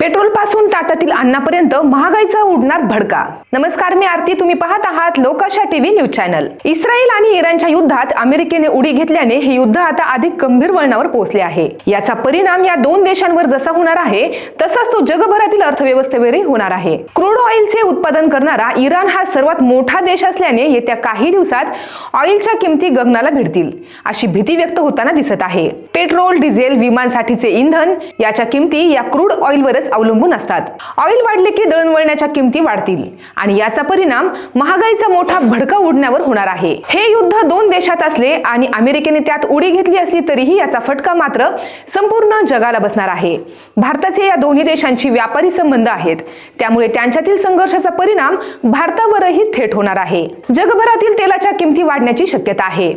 पेट्रोलपासून ताटातील अन्नापर्यंत महागाईचा उडणार भडका. नमस्कार मी आरती. तुम्ही पाहत आहात Lokasha TV news channel. Israel आणि इराणच्या युद्धात अमेरिकेने उडी घेतल्याने हे युद्ध आता अधिक गंभीर वळणावर पोहोचले आहे. याचा परिणाम या दोन देशांवर जसा होणार आहे तसाच तो जगभरातील अर्थव्यवस्थेवरही होणार आहे. क्रूड ऑइलचे उत्पादन करणारा इराण हा सर्वात मोठा देश असल्याने येत्या काही दिवसात ऑइलच्या किमती गगनाला भिडतील अशी भीती व्यक्त होताना दिसत आहे. पेट्रोल डिझेल विमानसाठीचे इंधन याच्या किमती या क्रूड ऑइलवरच अवलंबून असतात. ऑइल वाढले की दळणवळणाच्या किमती वाढतील आणि याचा परिणाम महागाईचा मोठा भडका उडण्यावर होणार आहे. हे युद्ध दोन देशात असले आणि अमेरिकेने त्यात उडी घेतली असली तरीही याचा फटका मात्र संपूर्ण जगाला बसणार आहे. भारताचे या दोन्ही देशांची व्यापारी संबंध आहेत. त्यामुळे त्यांच्यातील संघर्षाचा परिणाम भारतावरही थेट होणार आहे. जगभरातील तेलाच्या किमती वाढण्याची शक्यता आहे.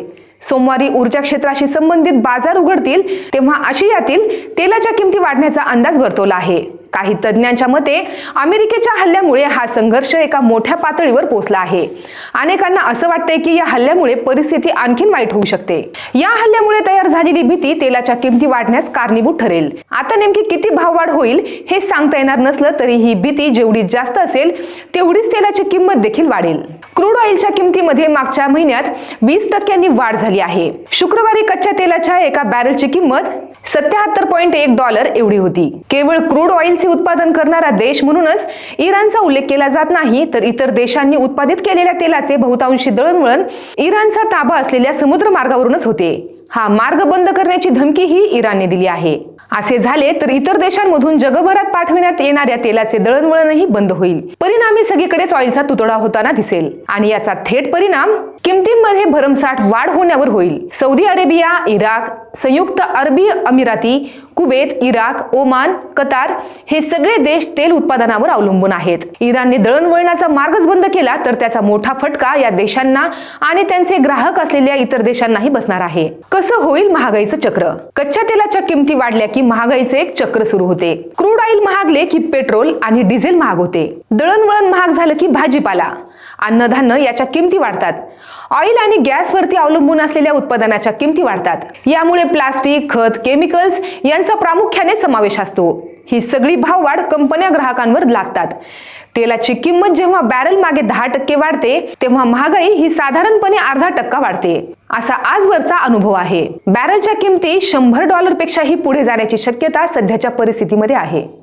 सोमवारी ऊर्जा क्षेत्राशी संबंधित बाजार उघडतील तेव्हा आशियातील तेलाच्या किमती वाढण्याचा अंदाज वर्तवला आहे. काही तज्ज्ञांच्या मते अमेरिकेच्या हल्ल्यामुळे हा संघर्ष एका मोठ्या पातळीवर पोहोचला आहे. अनेकांना असं वाटतंय की या हल्ल्यामुळे परिस्थिती आणखीन वाईट होऊ शकते. या हल्ल्यामुळे तयार झालेली भीती तेलाच्या किमती वाढण्यास कारणीभूत ठरेल. आता नेमकी किती भाववाढ होईल हे सांगता येणार नसलं तरी ही भीती जेवढी जास्त असेल तेवढीच तेलाची किंमत देखील वाढेल. क्रूड ऑइलच्या किमतीमध्ये मागच्या महिन्यात वीस टक्क्यांनी वाढ झाली आहे. शुक्रवारी कच्च्या तेलाच्या एका बॅरलची किंमत सत्याहत्तर पॉईंट एक डॉलर एवढी होती. केवळ क्रूड ऑइल ऑइलचे उत्पादन करणारा देश म्हणूनच इराणचा उल्लेख केला जात नाही तर इतर देशांनी उत्पादित केलेल्या तेलाचे बहुतांशी दळणवळण इराणचा ताबा असलेल्या समुद्र मार्गावरूनच होते. हा मार्ग बंद करण्याची धमकीही इराणने दिली आहे. असे झाले तर इतर देशांमधून जगभरात पाठविण्यात येणाऱ्या तेलाचे दळणवळणही बंद होईल. परिणामी सगळीकडेच ऑइलचा तुतडा होताना दिसेल. आणि याचा थेट परिणाम किमतींमध्ये भरमसाठ वाढ होण्यावर होईल. सौदी अरेबिया इराक संयुक्त अरबी अमिराती कुवेत इराक ओमान कतार हे सगळे देश तेल उत्पादनावर अवलंबून आहेत. इराणने दळणवळणाचा मार्गच बंद केला तर त्याचा मोठा फटका या देशांना आणि त्यांचे ग्राहक असलेल्या इतर देशांनाही बसणार आहे. कसं होईल महागाईचं चक्र? कच्च्या तेलाच्या किमती वाढल्या की महागाईचे एक चक्र सुरू होते. क्रूड ऑइल महागले की पेट्रोल आणि डिझेल महाग होते. दळणवळण महाग झालं की भाजीपाला. अन्नधान्य याच्या किमती वाढतात. ऑइल आणि गॅसवरती अवलंबून असलेल्या उत्पादनाच्या किमती वाढतात. यामुळे प्लास्टिक खत केमिकल्स यांचा प्रामुख्याने समावेश असतो. ही सगळी भाववाढ कंपन्या ग्राहकांवर लागतात. तेलाची किंमत जेव्हा बॅरल मागे दहा टक्के वाढते तेव्हा महागाई ही साधारणपणे अर्धा टक्का वाढते. असा आजवरचा अनुभव आहे. बॅरलच्या किमती शंभर डॉलर पेक्षाही पुढे जाण्याची शक्यता सध्याच्या परिस्थितीमध्ये आहे.